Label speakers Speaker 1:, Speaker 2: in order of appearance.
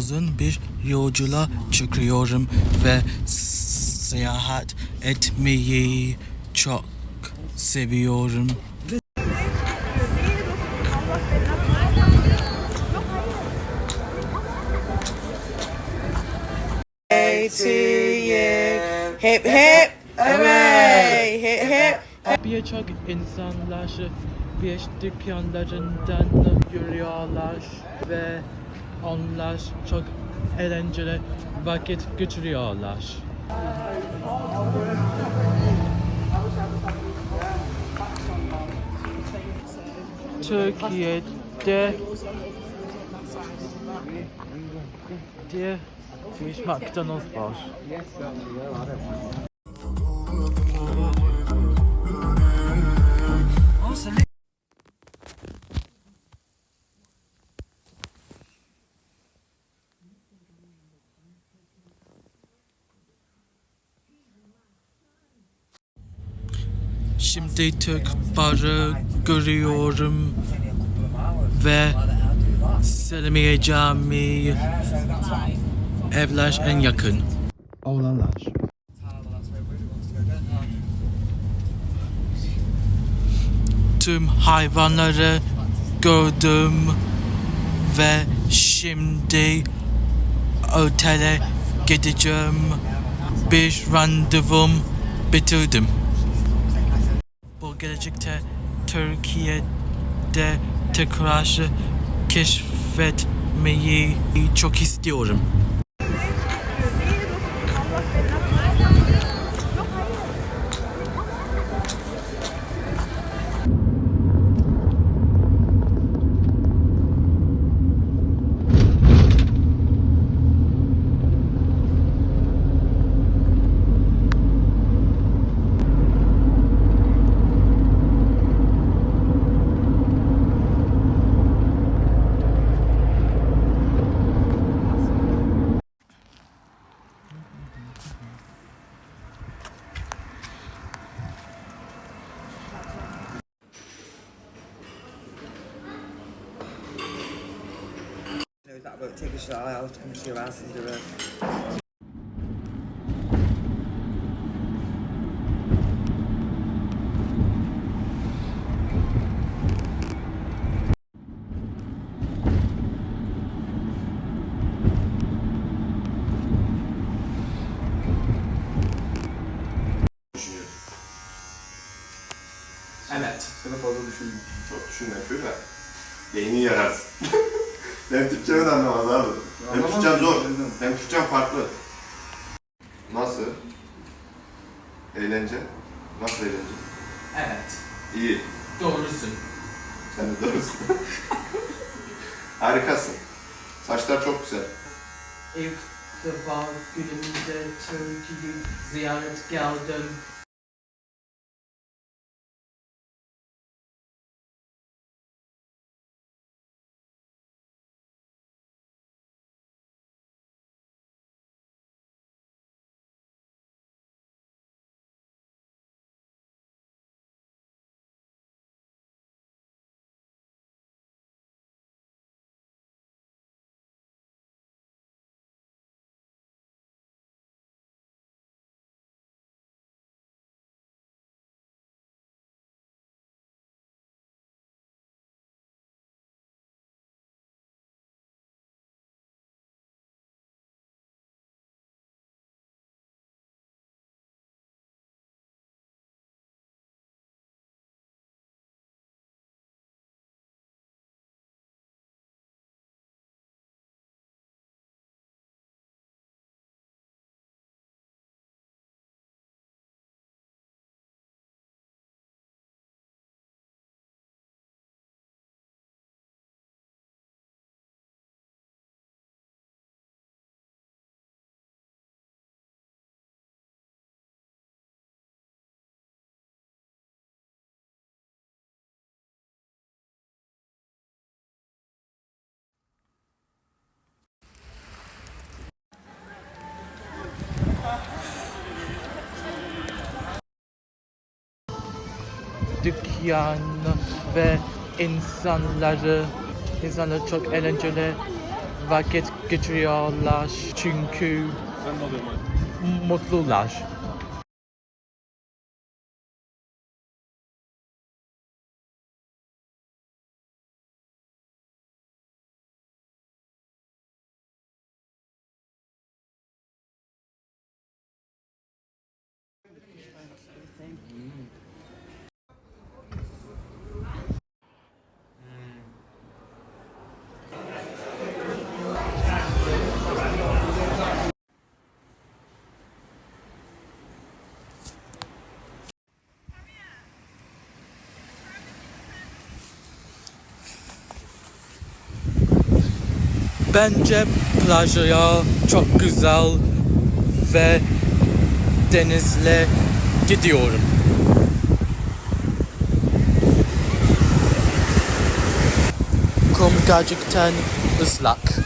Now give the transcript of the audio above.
Speaker 1: uzun bir yolculuğa çıkıyorum ve seyahat etmeyi çok seviyorum.
Speaker 2: Hip hip, hooray! Hip hip.
Speaker 1: Birçok insanlar bir dükkanlarından yürüyorlar ve onlar çok eğlenceli vakit geçiriyorlar. Türkiye'de diye bir McDonald's var. Şimdi Türk barı görüyorum ve Selimiye Camii evler en yakın. Oğlanlar. Tüm hayvanları gördüm ve şimdi otele gideceğim. Bir randevum bitirdim. Gelecekte Türkiye'de tekrar keşfetmeyi çok istiyorum.
Speaker 2: Take a shot. Have to come to your house and do it.
Speaker 1: Evet.
Speaker 3: Sana fazla düşün, çok düşünme yapıyor da beyni yararsın. Benim Türkçemi de anlamaz abi. Benim Türkçem zor. Benim Türkçem farklı. Nasıl? Eğlence? Nasıl eğlence?
Speaker 1: Evet.
Speaker 3: İyi.
Speaker 1: Doğrusun.
Speaker 3: Sen de doğrusun. Harikasın. Saçlar çok güzel.
Speaker 1: İlk defa günümüzde Türkiye'yi ziyaret geldim. Dükkan ve insanları insanlar çok eğlenceli vakit geçiriyorlar çünkü mutlular. Bence plajya çok güzel ve denizle gidiyorum. Kum gerçekten ıslak.